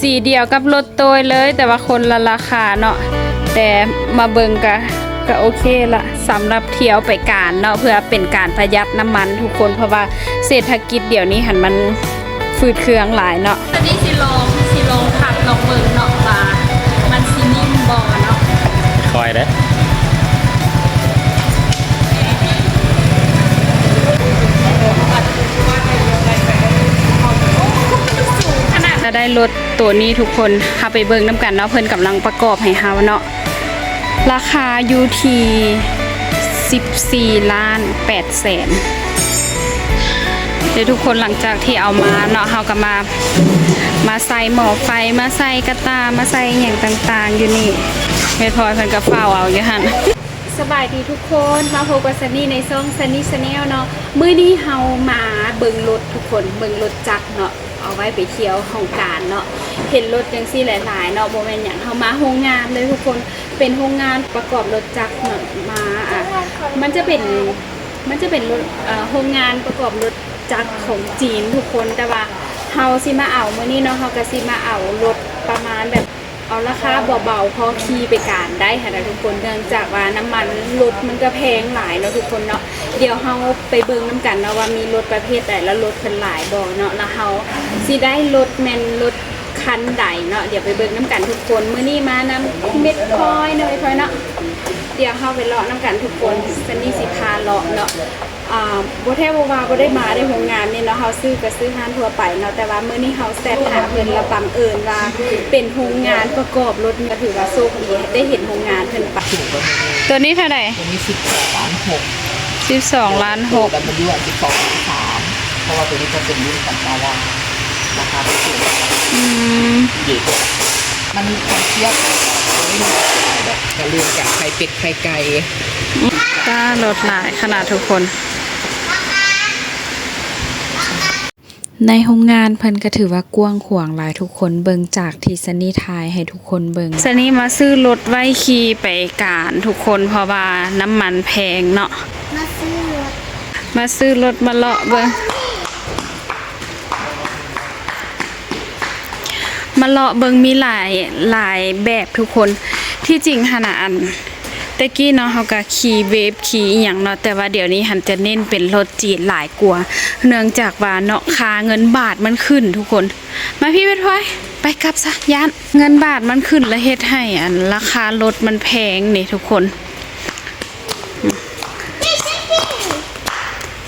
สีเดียวกับรถโตยเลย แต่ว่าคนละราคาเนาะแต่มาเบิงกะก็โอเคละสำหรับเที่ยวไปการเนาะเพื่อเป็นการประหยัดน้ำมันทุกคนเพราะว่าเศรษฐกิจเดี๋ยวนี้หันมันฟืดเครื่องหลายเนาะตอนนี้สิลองสิลองขับลองเบิงเนาะว่ามันสินิ่มบ่เนาะคอยได้ ได้รถตัวนี้ทุกคนเฮาไปเบิ่งน้ำกันเนาะเพิ่นกำลังประกอบให้เฮาเนาะราคาอยู่ที่14ล้าน8แสนเดี๋ยวทุกคนหลังจากที่เอามาเนาะเฮาก็มามาใส่หม้อไฟมาใส่กระตามาใส่อย่างต่างๆ อยู่นี่แม่พอยเพิ่นก็เฝ้าเอาอยู่หั่นสบายดีทุกคนมาพบกับซันนี่ในซ่องซันนี่ชาแนลเนาะมื้อนี้เฮามาเบิ่งรถทุกคนเบิ่งรถจักรเนาะ เอาไว้ไปเที่ยวของการเนาะเห็นรถจังซี่หลาย ๆ เนาะโมเมนต์อย่างเฮามาโรงงานเลยทุกคนเป็นโรงงานประกอบรถจักรเนาะมาอะมันจะเป็นมันจะเป็นรถโรงงานประกอบรถจักรของจีนทุกคนแต่ว่าเฮาซิมาเอามื้อนี้เนาะเฮาก็สิมาเอารถประมาณแบบ เอาราคาเบาๆพอขี่ไปการได้ค่ะนะทุกคนเนื่องจากว่าน้ำมันรถมันก็แพงหลายเนาะทุกคนเนาะเดี๋ยวเฮาไปเบิ่งน้ำกันเนาะว่ามีรถประเภทใดแล้วรถเป็นหลายบ่เนาะแล้วเฮาสิได้รถแมนรถคันใดเนาะเดี๋ยวไปเบิ่งน้ำกันทุกคนมื้อนี้มานำเม็ดพลอยเนยพลอยเนาะเดี๋ยวเฮาไปเลาะน้ำกันทุกคนซันนี่สิพาเลาะเนาะ อ่าบ่แท้บ่ว่าบ่ได้มาได้โรงงานนี่เนาะเฮาซื้อก็ซื้อห้านทั่วไปเนาะแต่ว่ามื้อนี้เฮาแซ่บหาเพิ่นและบังเอิญว่าเป็นโรงงานประกอบรถก็ถือว่าโชคดีได้เห็นโรงงานเพิ่นปะตัวนี้เท่าไหร่ตัวนี้สิบสองล้านหก12ล้านตัวดับเบิลยูอะสิบสองล้านสามเพราะว่าตัวนี้จะเป็นรุ่นตัดดาวาราคาไม่สูง6อืมเด็กมันมันเทียบตัวนี้มันแบบกระเรื่องจากไข่เป็ดไข่ไก่ก็รถหลายขนาดทุกคน ในโรงงานเพิ่นก็ถือว่ากว้างขวางหลายทุกคนเบิ่งจากที่สนีทายให้ทุกคนเบิ่งสนีมาซื้อรถไว้ขี่ไปการทุกคนเพราะว่าน้ำมันแพงเนาะมาซื้อรถมาซื้อรถมาเลาะเบิ่งมาเลาะเบิ่งมีหลายหลายแบบทุกคนที่จริงขนาด อันตะกี้เนาะเขาก็ขี่เวฟขี่อหย่างเนาะแต่ว่าเดี๋ยวนี้หันจะเน้นเป็นรถจีนหลายกว่า เนื่องจากว่าเนาะค่าเงินบาทมันขึ้นทุกคน มาพี่เพชรพลอยไปกลับซะยานเงินบาทมันขึ้นแล้วเฮ็ดให้อันราคารถมันแพงนี่ทุกคน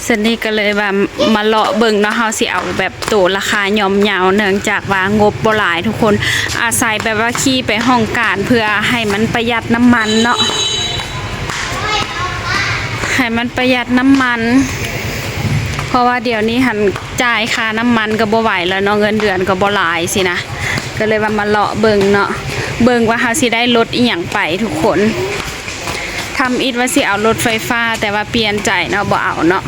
เซนนี่ก็เลยว่ามาเลาะเบิ่งเนาะเฮาสิเอาแบบตัวราคายอมเยาวเนื่องจากว่างบบ่หลายทุกคนอาศัยแบบว่าขี่ไปห้องการเพื่อให้มันประหยัดน้ำมันเนาะ ให้มันประหยัดน้ำมัน เพราะว่าเดี๋ยวนี้หันจ่ายค่าน้ำมันก็บ่ไหวแล้วเนาะเงินเดือนก็บ่หลายสินะก็เลยว่ามาเลาะเบิงเนาะเบิงว่าเฮาสิได้ลดอีหยังไปทุกคนทำอิดว่าสิเอารถไฟฟ้า แต่ว่าเปลี่ยนใจเนาะบ่เอาเนาะ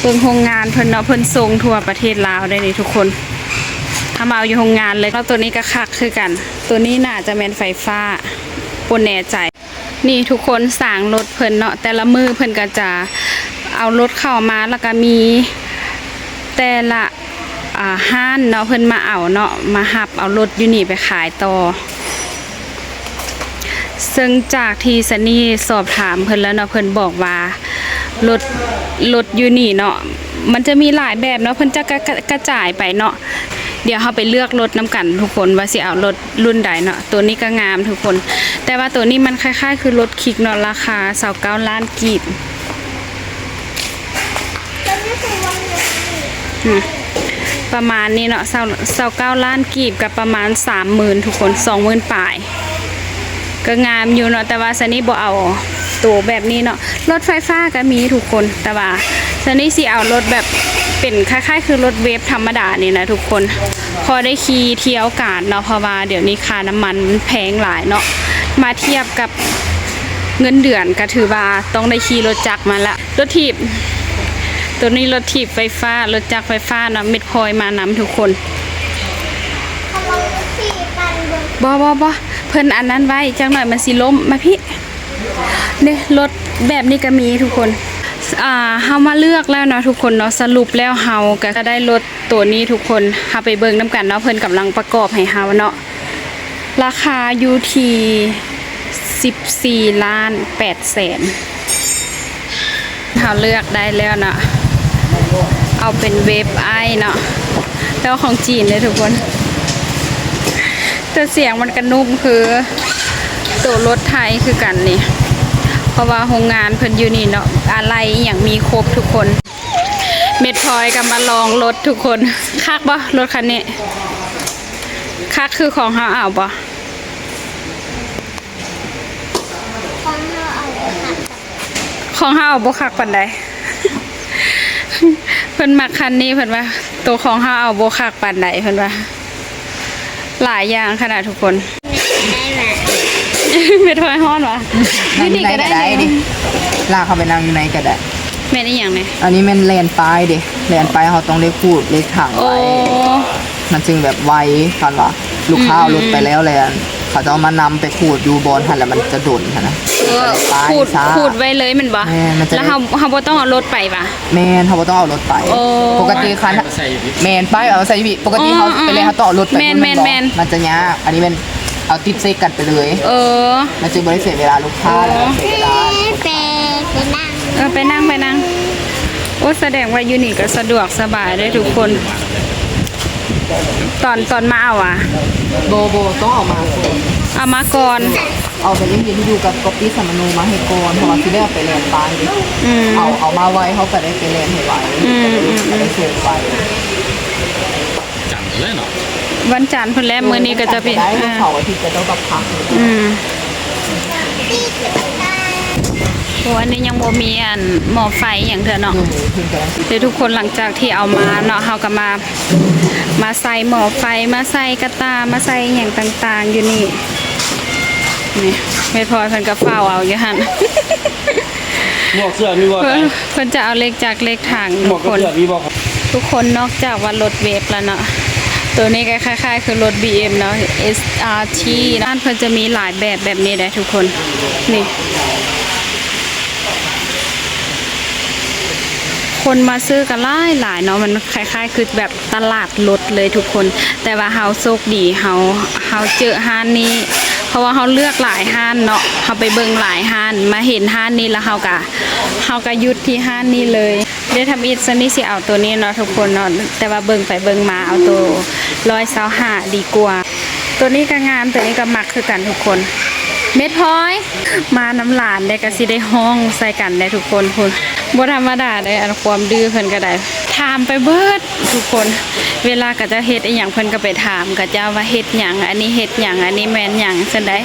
เบิ่งโรงงานเพิ่นเนาะเพิ่นส่งทั่วประเทศลาวได้นี่ทุกคนถ้ามาเอาอยู่โรงงานเลยแล้วตัวนี้ก็คักคือกัน ตัวนี้น่าจะเป็นไฟฟ้าปนแน่ใจ นี่ทุกคนสร้างรถเพิ่นเนาะแต่ละมือเพิ่นก็จะเอารถเข้ามาแล้วก็มีแต่ละอ่าห้านเนาะเพิ่นมาเอาเนาะมาหับเอารถอยู่นี่ไปขายต่อ ซึ่งจากที่ซันนี่สอบถามเพิ่นแล้วเนาะเพิ่นบอกว่ารถรถอยู่นี่เนาะมันจะมีหลายแบบเนาะเพิ่นจะกระจายไปเนาะ เดี๋ยวเฮาไปเลือกรถน้ำกันทุกคนว่าสิเอารถรุ่นใดเนาะตัวนี้ก็งามทุกคน แต่ว่าตัวนี้มันคล้าย ๆ คือรถคิกเนาะราคา29ล้านกีบจะม่ใช่วันนี้อืมประมาณนี้เนาะ29ล้านกีบกับประมาณ30,000ทุกคน20,000ปลาย ก็งามอยู่เนาะแต่ว่าซันนี่บ่เอาตัวแบบนี้เนาะรถไฟฟ้าก็มีทุกคนแต่ว่าซันนี่สิเอารถแบบ เป็นคล้ายๆ คือรถเวฟธรรมดานี่นะทุกคน พอได้ขี่เที่ยวกาดเนาะเพราะว่าเดี๋ยวนี้ค่าน้ำมันแพงหลายเนาะมาเทียบกับเงินเดือนก็ถือว่าต้องได้ขี่รถจักรมาละรถถีบตัวนี้รถถีบไฟฟ้ารถจักรไฟฟ้าเนาะเม็ดพลอยมานำทุกคนกำลังขี่กันบนบอบอบอเพิ่นอันนั้นไว้จังหน่อยมันสิล้มมาพี่เนี่ยรถแบบนี้ก็มีทุกคน อ่าเฮามาเลือกแล้วเนาะทุกคนเนาะสรุปแล้วเฮาก็ได้รถตัวนี้ทุกคนเฮาไปเบิ่งน้ำกันเนาะเพิ่นกำลังประกอบให้เฮาเนาะราคาอยู่ที่14ล้าน8แสนเฮาเลือกได้แล้วเนาะเอาเป็นเวฟไอเนาะแล้วของจีนเลยทุกคน แต่เสียงมันกระนุ่มคือตัวรถไทยคือกันนี่ เพราะว่าโรงงานเพิ่นอยู่นี่เนาะอะไรอย่างมีครบทุกคน เม็ดพลอยก็มาลองรถทุกคนคักบ่รถคันนี้คักคือของเฮาเอาบ่ของเราเอาไปหักของเฮาเอบ่คักปานใดเพิ่นมักคันนี้เพิ่นว่าตัวของเฮาเอาบ่คักปานใดเพิ่นว่าหลายอย่างขนาดทุกคน เม็ดพลอยฮ้อนวะนั่งอยู่ไหนก็ได้ดิลากเข้าไปนั่งอยู่ไหนก็ได้แม่นอีหยังเนี่ยอันนี้แมันแลนปลายดิแลนปลายเขาต้องเลขพูดเลขถังโอ้ไว้มันจึงแบบไวคันว่าลูกค้าเอารถไปแล้วแลนเขาจะเอามานำไปขูดอยู่บนทันแล้วมันจะดนหั้นนะเออไปขูดซะขูดไว้เลยแมันบ่แม่มันจะได้แล้วเฮาเฮาบ่ต้องเอารถไปป่ะแมนเขาบ่ต้องเอารถไปโอ้ปกติคันแมนป้ายเอาใส่พี่ปกติเขาอ๋อไปเลยเขาต่อรถไปแม่นนู่แม่นบอกแม่นมันจะยากอันนี้เป็น เอาติดเซกกันไปเลยเออ มันจึงบริเสียเวลาลูกค้าแล้วก็เสียเวลาเปไปนั่งเออไปนั่งไปนั่งโอ้แสดงว่ายูนี่ก็สะดวกสบายได้ทุกคน ตอนตอนมาเอาอะ โบโบต้องเอามาก่อนเอามาก่อน เอาไปเล่นเย็นที่ดูกับก๊อปปี้สัมมนูมาให้ก่อนเพราะว่าที่ได้เอาไปแลนปลายดิอืม เอาเอามาไว้เขาก็ได้ไปแลนให้ไว้อืมอืมอืมได้เสียไว้จังเลยเนาะ วันจันทร์เพิ่นแล้วมื้อนี้ก็จะเป็นได้อ่าเสาร์อาทิตย์จะต้องกับพักอืมโอ้อันนี้ยังบ่มีอันหม้อไฟอย่างเถอะเนาะหนูเพิ่งจะได้เดี๋ยวทุกคนหลังจากที่เอามาเนาะเฮาก็มา มาใส่หม้อไฟมาใส่กระตามาใส่อย่างต่างๆ อยู่นี่นี่ไม่พอเพิ่นก็เฝ้าเอาอยู่หั่นหมวกเสื้อมีบอกเพิ่นเพิ่นจะเอาเล็กจากเล็กทางหมทุวกกกับคนเสื้อมีบอกทุกคนนอกจากว่ารถเวฟแล้วเนาะ ตัวนี้ก็คล้ายๆ คือรถ BM เนาะ SRT ด้านเพิ่นจะมีหลายแบบแบบนี้ได้ทุกคน นี่ คนมาซื้อกันหลายหลายเนาะมันคล้าย ๆ คือแบบตลาดรถเลยทุกคน แต่ว่าเฮาโชคดีเฮาเฮาเจอห้านนี้ เพราะว่าเฮาเลือกหลายห้านเนาะเฮาไปเบิ่งหลายห้านมาเห็นห้านนี้แล้วเฮาก็เฮาก็หยุดที่ห้านนี้เลยได้ทำอีกซันนี่สิเอาตัวนี้เนาะทุกคนเนาะแต่ว่าเบิ่งไปเบิ่งมาเอาตัว125ดีกว่า ตัวนี้ก็งามตัวนี้ก็มักคือกันทุกคน เม็ดพลอยมาน้ำหลานได้ก็สิได้ห้องใส่กันได้ทุกคนคุณบ่ธรรมดาได้อันความดื้อเพิ่นก็ได้ ถามไปเบิดทุกคน เวลาก็จะเฮ็ดอีหยังเพิ่นก็ไปถามก็จะว่าเฮ็ดหยังอันนี้เฮ็ดหยังอันนี้แม่นหยังซั่นได้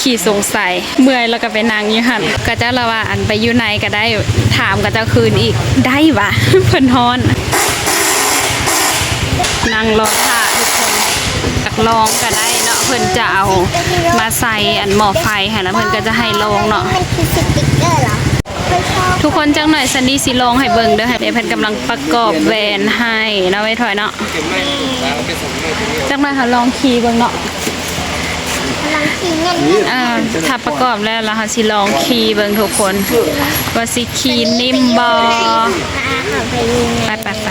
ขี้สงสัยเมื่อยแล้วก็ไปนั่งอยู่หั่นก็จะละว่าอันไปอยู่ไหนก็ได้ถามก็จะคืนอีกได้วะเพิ่นฮ้อนนั่งรอท่าทุกคนจักลองก็ได้เนาะเพิ่นจะเอามาใส่อันหม้อไฟให้แล้วเพิ่นก็จะให้ลองเนาะมันคือสติ๊กเกอร์เหรอ ทุกคนจังหน่อยซันนี่สิลองให้เบิ่งเด้อให้เพิ่นกำลังประกอบแวนให้เนาะไว้ถอยเนาะจังหน่อยเขาลองขี่เบิ่งเนาะลังขี่เงินอ่าถ้าประกอบแล้วล้วเขาสิลองขี่เบิ่งทุกคนว่าสิขี่นิ่มบ่อไปไปไป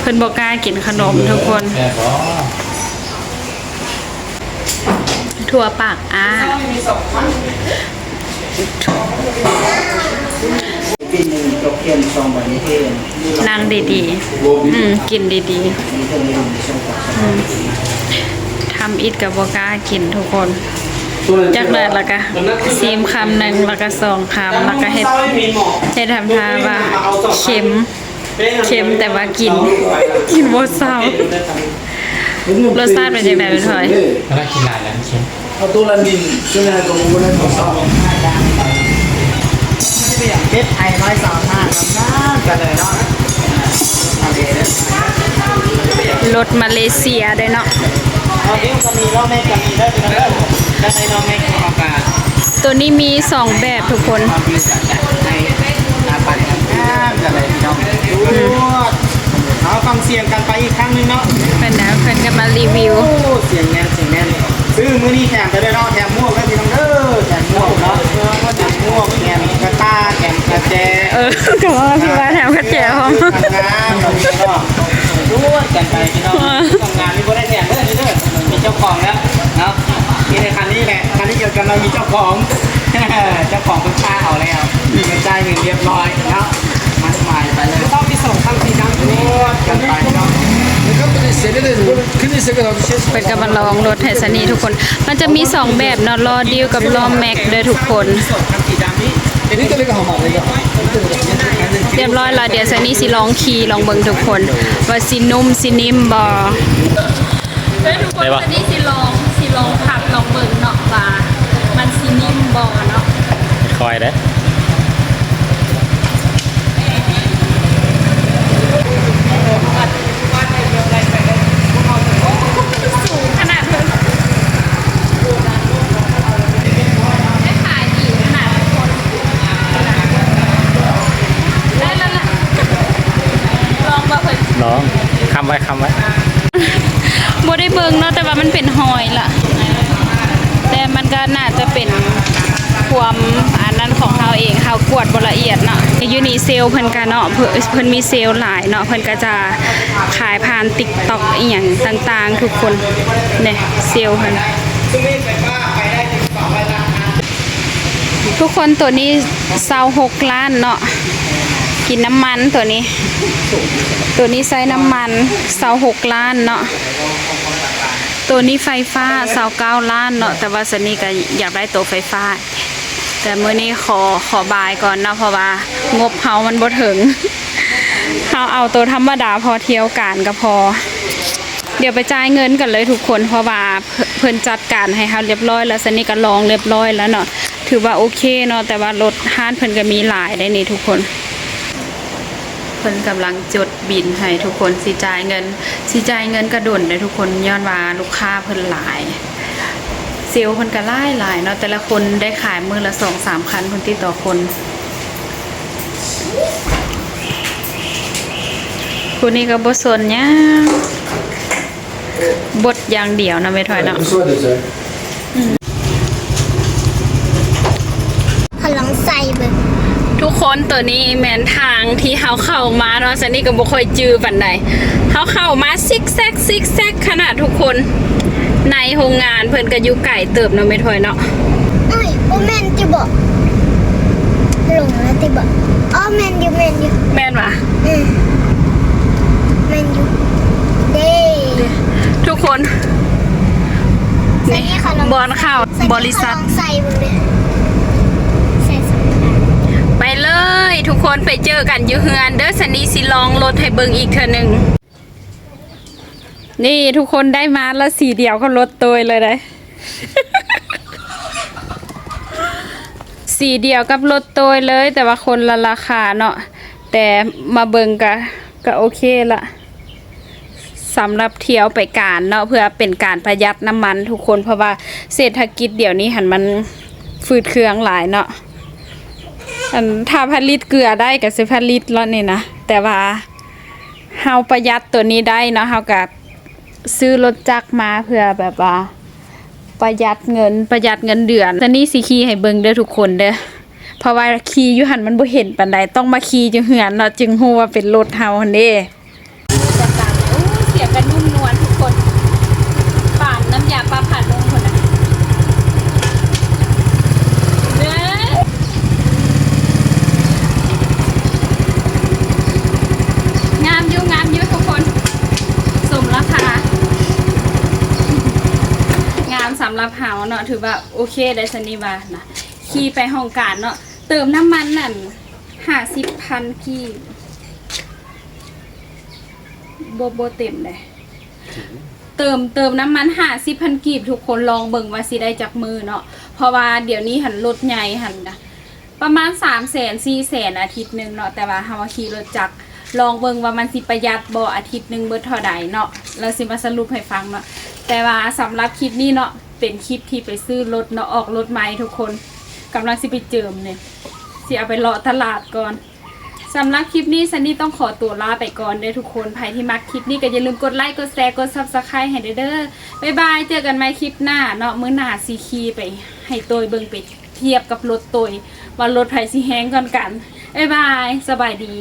เพิ่นบ่กล้ากินขนมทุกคนถั่วปากอ้า เทียนซองแบบนี้เองนั่งดีๆ อืมกินดีมีเท่านี้ในช่องปากซองๆทำอิดกับบอกล้ากินทุกคนจากนั้นแล้วก็ซีมคำหนึ่งแล้วก็สองคำแล้วก็เฮ็ดเฮ็ดทำท่าว่าเค็มเค็มแต่ว่ากิน กินบ่เศร้ารสชาติเป็นยังไงเป็นไงน่ากินหลายแล้วเชียวเอาตัวละนินซึ่งในตัวมันได้ของซองเพชรไทยน้อยสาม ลำน้ากันเลยเนาะทะเลเนี่ยรถมาเลเซียด้วยเนาะเอาดิ้งก็มีรอบแม่ก็มีได้เป็นเรื่องได้ในน้องแม่ของกาตัวนี้มีสองแบบทุกคนควนในหน้าปันงามกันเลยพี่น้องดูเอาฟังเสียงกันไปอีกครั้งนึงเนาะเพิ่นนะเพิ่นก็มารีวิวโอ้เสียงแน่นเสียงแน่นซื้อมือนี้แถมไปด้วยเนาะแถมม่วงแล้วพี่น้อง แจเออก็ว่าพี่ว่าแถมกระแจยวพร้อมทำงานตรงนี้ก็รู้กันไปพี่น้องทำงานมีบริษัทเด้อเด้อมีเจ้าของแล้วนะมีในคันนี้แหละคันนี้เดียวกันเรามีเจ้าของเจ้าของเป็นป้าเอาแล้วมีเงินจ่ายเงินเรียบร้อยนะมาสหมายไปเลยต้องไปส่งทั้งทีทั้งนี้กันไปเนาะเป็นกำลังลองรถไทสนีทุกคน มันจะมีสองแบบนอะรอดิวกับรอแม็กเด้อทุกคน เป็นเรียบร้อยแล้วเดี๋ยวซันนี่สิลองขี่ลองเบิ่งทุกคน ว่าสินุ่มสินิ่มบ่เฮ้ยทุกคนได้ปะซันนี่สิลองสิลองขับลองเบิ่งเนาะว่ามันสินิ่มบ่เนาะคอยได้สูงขนาดเพิ่นได้ขายดีขนาดทุกคนได้แล้วล่ะลองบ่เพิ่น น้องคำไว้คำไว้ บ่ได้เบิ่งเนาะแต่ว่ามันเป็นหอยล่ะ แต่มันก็น่าจะเป็นความอันนั้นของเฮาเองเฮากวดบ่ละเอียดเนาะอ ยู่นี่เซลล์เพิ่นก็เนาะเพิ่นเพิ่นมีเซลล์หลายเนาะเพิ่นก็จะขายผ่าน TikTok อีหยังต่างๆ ทุกคนเนี่ยเซลล์เพิ่นทุกคนตัวนี้26ล้านเนาะกินน้ำมันตัวนี้ ตัวนี้ใช้น้ำมัน26ล้านเนาะตัวนี้ไฟฟ้าเสาเก้าล้านเนาะแต่ว่าสนี่ก็อยากได้ตัวไฟฟ้า แต่มื้อนี้ขอขอบายก่อนเนาะเพราะว่างบเฮามันบ่ถึงเฮาเอาตัวธรรมดาพอเที่ยวการก็พอ เดี๋ยวไปจ่ายเงินกันเลยทุกคนเพราะว่าเพิ่นจัดการให้เฮาเรียบร้อย แล้วสนี่ก็ลองเรียบร้อยแล้วเนาะถือว่าโอเคเนาะแต่ว่ารถห้านเพิ่นก็มีหลายได้นี่ทุกคนเพิ่นกำลังจดบินให้ทุกคนสิจ่ายเงินสิจ่ายเงินกระดุนเลยทุกคนย้อนว่าลูกค้าเพิ่นหลาย เซลล์เพิ่นก็หลายหลายเนาะแต่ละคนได้ขายมือละสองสามคันคนที่ต่อคนคนนี้ก็บ่สนหยังบดอย่างเดียวนะไม่ถอยเนาะพลังใส่เบิ่งทุกคนตัวนี้แมนทางที่เขาเข้ามาเนาะซันนี่ก็บ่ค่อยจื้อปันใดเขาเข้ามาซิกแซกซิกแซกขนาดทุกคน ในโรงงานเพิ่นก็อยู่ไก่เติบเนาะไม่ถอยเนาะเอ้ยโอแมนจะบอกหลงแล้วติบอกอ๋อแมนอยู่แมนอยู่แม่นวะอืมแมนอยู่เด้ทุกคนใส่นี่ค่ะลองบอลเข้าใส่นี่บริษัทค่ะลองใส่เบิ่งเลยใส่สองอันไปเลย ทุกคนไปเจอกันอยู่เฮือน เด้อซันนี่สิลองรถให้เบิ่งอีกเทื่อหนึง นี่ทุกคนได้มาแล้วสีเดียวก็รถตัวเลยได้สีเดียวกับรถตัวเลย แต่ว่าคนละราคาเนาะแต่มาเบิงก็ก็โอเคละสำหรับเที่ยวไปการเนาะเพื่อเป็นการประหยัดน้ำมันทุกคนเพราะว่าเศรษฐกิจเดี๋ยวนี้หันมันฟืดเครื่องหลายเนาะอันถ้าผลิตเกลือได้ก็สิผลิตแล้วนี่นะแต่ว่าเฮาประหยัดตัวนี้ได้เนาะเฮาก็ ซื้อรถจักรมาเพื่อแบบว่า ประหยัดเงินประหยัดเงินเดือนตอนนี้สิขี่ให้เบิ่งเด้อทุกคนเด้อเพราะว่าขี่อยู่หันมันบ่เห็นปานใดต้องมาขี่จังเหือนเนาะจึงฮู้ว่าเป็นรถเฮาหั่นเด้เสียงกันนุ่มนวลทุกคนป่านน้ำยาปลาผัดลงคนน่ะเด้องามอยู่งามอยู่ทุกคน สมราคา งามสำ หรับเฮาเนาะถือว่าโอเคได้สนิบานะขี่ไปห้องการเนาะเติมน้ำมันนั่นห้าสิบพันกีบโบโบเต็มเลยเติมเติมน้ำมันห้าสิบพันกีบทุกคนลองเบิ่งว่าสิได้จากมือเนาะเพราะว่าเดี๋ยวนี้หันรถใหญ่หันนะประมาณสามแสนสี่แสนอาทิตย์หนึ่งเนาะแต่ว่าฮามาขี่รถจักรลองเบิ่งว่ามันสิประหยัดบ่อาทิตย์หนึ่งเบิดเท่าใดเนาะแล้วสิมาสรุปให้ฟังเนาะแต่ว่าสำหรับคลิปนี้เนาะ เป็นคลิปที่ไปซื้อรถเนาะออกรถใหม่ทุกคนกำลังสิไปเจิมเนี่ยสิเอาไปเลาะตลาดก่อนสำหรับคลิปนี้ซันนี่ต้องขอตัวลาไปก่อนเด้อทุกคนใครที่มักคลิปนี้ก็อย่าลืมกดไลค์กดแชร์กดซับสไครต์ให้เด้อเด้อบ๊ายบายเจอกันใหม่คลิปหน้าเนาะมื้อหน้าสีคีไป ให้ตัวเบิ่งไปเทียบกับรถตัวว่ารถไผสิแฮงก่อนกันบ๊ายบายสบายดี